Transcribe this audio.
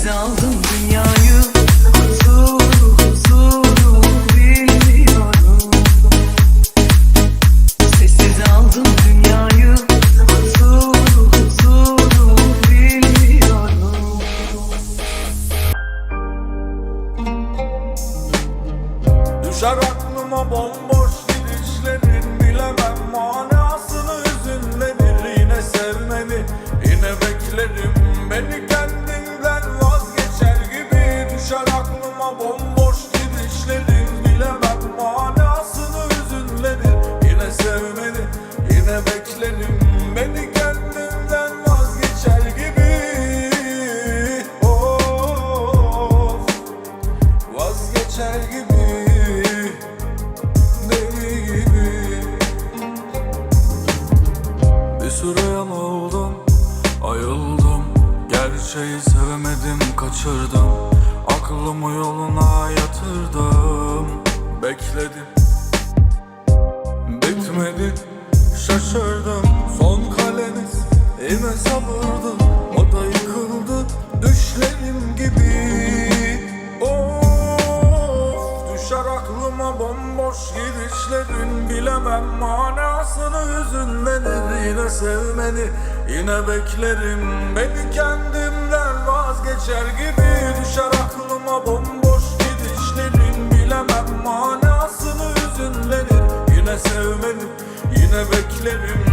Sessiz aldım dünyayı Huzuru huzuru bilmiyorum. Sessiz aldım dünyayı Huzuru huzuru bilmiyorum. Düşer aklıma bomboş bomboş gidişlerin Bilemem manasını hüzünlenir Yine sevmeni yine beklerim Beni kendimden vazgeçer gibi. Of vazgeçer gibi. Deli gibi. Bir süre yanıldım ayıldım. Gerçeği sevemedim kaçırdım Bekledim Bitmedi. Şaşırdım. Son kaleniz yine sabırdı. O da yıkıldı. Düşlerim gibi. Of düşer aklıma bomboş gidişlerin. Bilemem manasını. Hüzünlenir Yine sevmeni yine beklerim. Beni kendimden vazgeçer gibi. Düşer aklıma bomboş yine beklerim